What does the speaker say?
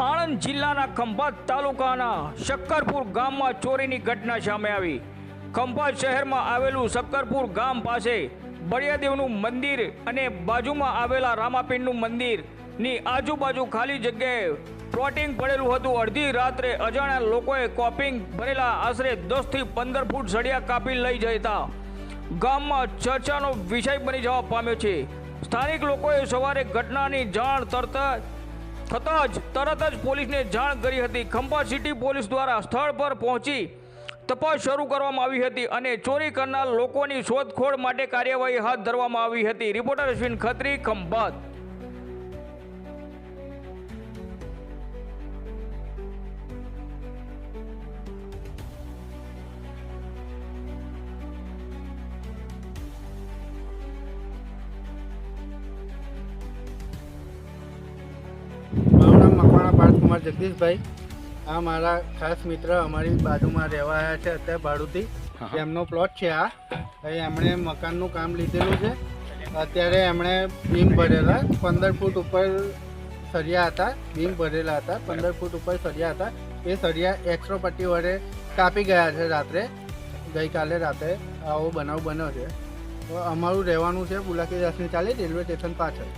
આણંદ જિલ્લાના ખંભાત તાલુકાના શક્કરપુર ગામમાં ચોરીની ઘટના સામે આવી. ખંભાત શહેરમાં આવેલું શક્કરપુર ગામ પાસે બળિયાદેવનું મંદિર અને બાજુમાં આવેલા રામાપીરનું મંદિરની આજુબાજુ ખાલી જગ્યાએ પ્લોટિંગ પડેલું હતું. અડધી રાત્રે અજાણ્યા લોકોએ કોપિંગ ભરેલા આશરે દસથી પંદર ફૂટ સળિયા કાપી લઈ જતા ગામમાં ચર્ચાનો વિષય બની જવા પામ્યો છે. સ્થાનિક લોકોએ સવારે ઘટનાની જાણ તરત થતાં જ તરત જ પોલીસને જાણ કરી હતી. ખંભા સિટી પોલીસ દ્વારા સ્થળ પર પહોંચી તપાસ શરૂ કરવામાં આવી હતી અને ચોરી કરનાર લોકોની શોધખોળ માટે કાર્યવાહી હાથ ધરવામાં આવી હતી. રિપોર્ટર અશ્વિન ખત્રી ખંભાત. પાર્થકુમાર જગદીશભાઈ. આ મારા ખાસ મિત્ર અમારી બાજુમાં રહેવા આવ્યા છે અત્યારે ભાડુથી એમનો પ્લોટ છે આ. એમણે મકાનનું કામ લીધેલું છે. અત્યારે એમણે બીમ ભરેલા પંદર ફૂટ ઉપર સળિયા હતા. બીમ ભરેલા હતા પંદર ફૂટ ઉપર સળિયા હતા. એ સળિયા એક્સ્ટ્રો પટ્ટી વડે કાપી ગયા છે રાત્રે. ગઈકાલે રાત્રે આવો બનાવ બન્યો છે. અમારું રહેવાનું છે બુલાકી દાસની ચાલે રેલવે સ્ટેશન પાછળ.